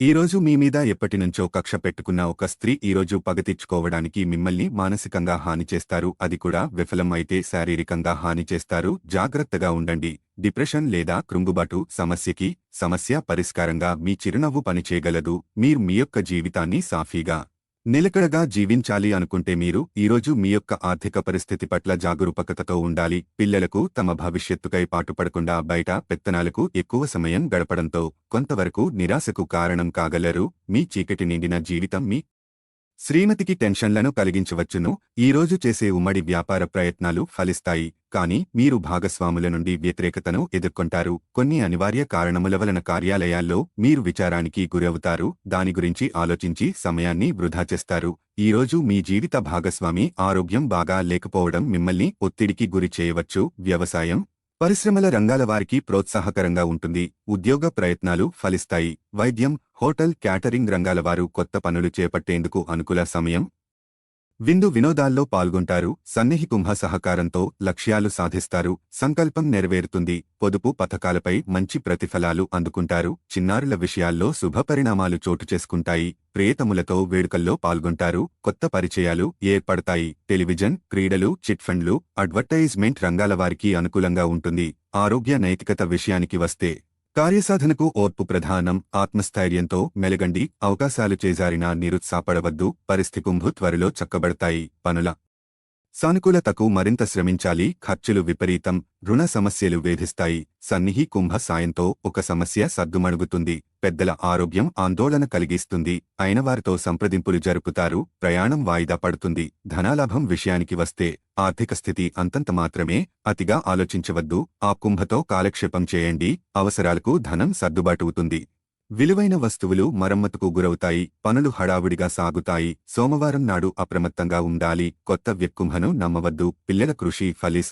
ఈరోజు మీ మీద ఎప్పటినుంచో కక్ష పెట్టుకున్న ఒక స్త్రీ ఈరోజు పగతిచ్చుకోవడానికి మిమ్మల్ని మానసికంగా హాని చేస్తారు. అది కూడా విఫలం అయితే శారీరకంగా హాని చేస్తారు. జాగ్రత్తగా ఉండండి. డిప్రెషన్ లేదా కృంగుబాటు సమస్యకి సమస్య పరిష్కారంగా మీ చిరునవ్వు పనిచేయగలదు. మీరు మీ యొక్క జీవితాన్ని సాఫీగా నిలకడగా జీవించాలి అనుకుంటే మీరు ఈరోజు మీ యొక్క ఆర్థిక పరిస్థితి పట్ల జాగరూకతతో ఉండాలి. పిల్లలకు తమ భవిష్యత్తుకై పాటుపడకుండా బయట పెత్తనాలకు ఎక్కువ సమయం గడపడంతో కొంతవరకు నిరాశకు కారణం కాగలరు. మీ చీకటి నిండిన జీవితం మీ శ్రీమతికి టెన్షన్లను కలిగించవచ్చును. ఈరోజు చేసే ఉమ్మడి వ్యాపార ప్రయత్నాలు ఫలిస్తాయి. కానీ మీరు భాగస్వాముల నుండి వ్యతిరేకతను ఎదుర్కొంటారు. కొన్ని అనివార్య కారణముల వలన కార్యాలయాల్లో మీరు విచారానికి గురవుతారు. దాని గురించి ఆలోచించి సమయాన్ని వృధా చేస్తారు. ఈరోజు మీ జీవిత భాగస్వామి ఆరోగ్యం బాగా లేకపోవడం మిమ్మల్ని ఒత్తిడికి గురి చేయవచ్చు. వ్యవసాయం పరిశ్రమల రంగాల వారికి ప్రోత్సాహకరంగా ఉంటుంది. ఉద్యోగ ప్రయత్నాలు ఫలిస్తాయి. వైద్యం హోటల్ క్యాటరింగ్ రంగాల వారు కొత్త పనులు చేపట్టేందుకు అనుకూల సమయం? విందు వినోదాల్లో పాల్గొంటారు సన్నిహి కుంభ సహకారంతో లక్ష్యాలు సాధిస్తారు సంకల్పం నెరవేరుతుంది పొదుపు పథకాలపై మంచి ప్రతిఫలాలు అందుకుంటారు చిన్నారుల విషయాల్లో శుభ పరిణామాలు చోటు చేసుకుంటాయి ప్రియతములతో వేడుకల్లో పాల్గొంటారు కొత్త పరిచయాలు ఏర్పడతాయి టెలివిజన్ క్రీడలు చిట్ ఫండ్లు అడ్వర్టైజ్మెంట్ రంగాల వారికి అనుకూలంగా ఉంటుంది ఆరోగ్య నైతికత విషయానికి వస్తే. కార్యసాధనకు ఓర్పు ప్రధానం ఆత్మస్థైర్యంతో మెలగండి అవకాశాలు చేజారినా నిరుత్సాహపడవద్దు పరిస్థికుంభు త్వరలో చక్కబడతాయి పనుల సానుకూలతకు మరింత శ్రమించాలి ఖర్చులు విపరీతం రుణ సమస్యలు వేధిస్తాయి. సన్నిహి కుంభ సాయంతో ఒక సమస్య సద్దుమణుగుతుంది. పెద్దల ఆరోగ్యం ఆందోళన కలిగిస్తుంది. అయినవారితో సంప్రదింపులు జరుపుతారు ప్రయాణం వాయిదా పడుతుంది. ధనాలాభం విషయానికి వస్తే ఆర్థిక స్థితి అంతంత మాత్రమే అతిగా ఆలోచించవద్దు. ఆ కుంభతో కాలక్షేపం చేయండి. అవసరాలకు ధనం సర్దుబాటువుతుంది విలువైన వస్తువులు మరమ్మతుకు గురవుతాయి పనులు హడావుడిగా సాగుతాయి సోమవారం నాడు అప్రమత్తంగా ఉండాలి కొత్త వ్యక్కుంభను నమ్మవద్దు పిల్లల కృషి ఫలిస్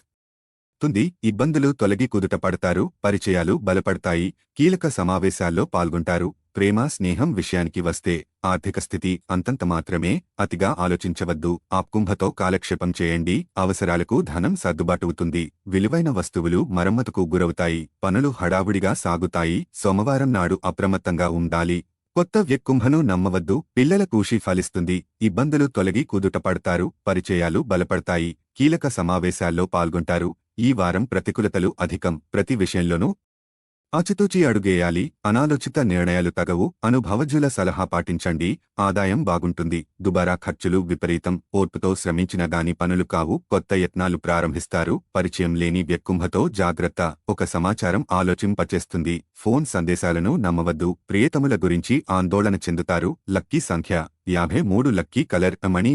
తుంది ఇబ్బందులు తొలగి కుదుట పడతారు పరిచయాలు బలపడతాయి కీలక సమావేశాల్లో పాల్గొంటారు ప్రేమ స్నేహం విషయానికి వస్తే ఆర్థిక స్థితి అంతంత మాత్రమే అతిగా ఆలోచించవద్దు. ఆప్కుంభతో కాలక్షేపం చేయండి. అవసరాలకు ధనం సర్దుబాటవుతుంది. విలువైన వస్తువులు మరమ్మతుకు గురవుతాయి. పనులు హడావుడిగా సాగుతాయి. సోమవారం నాడు అప్రమత్తంగా ఉండాలి. కొత్త వ్యక్కుంభను నమ్మవద్దు. పిల్లల కూషి ఫలిస్తుంది. ఇబ్బందులు తొలగి కుదుటపడతారు. పరిచయాలు బలపడతాయి. కీలక సమావేశాల్లో పాల్గొంటారు. ఈ వారం ప్రతికూలతలు అధికం. ప్రతి విషయంలోనూ ఆచితూచి అడుగేయాలి అనాలోచిత నిర్ణయాలు తగవు అనుభవజ్ఞుల సలహా పాటించండి ఆదాయం బాగుంటుంది దుబారా ఖర్చులు విపరీతం ఓర్పుతో శ్రమించిన దాని పనులు కావు కొత్త యత్నాలు ప్రారంభిస్తారు పరిచయం లేని వ్యక్కుంభతో జాగ్రత్త ఒక సమాచారం ఆలోచింపచేస్తుంది ఫోన్ సందేశాలను నమ్మవద్దు ప్రియతముల గురించి ఆందోళన చెందుతారు లక్కీ సంఖ్య యాభై మూడు లక్కీ కలర్ మణి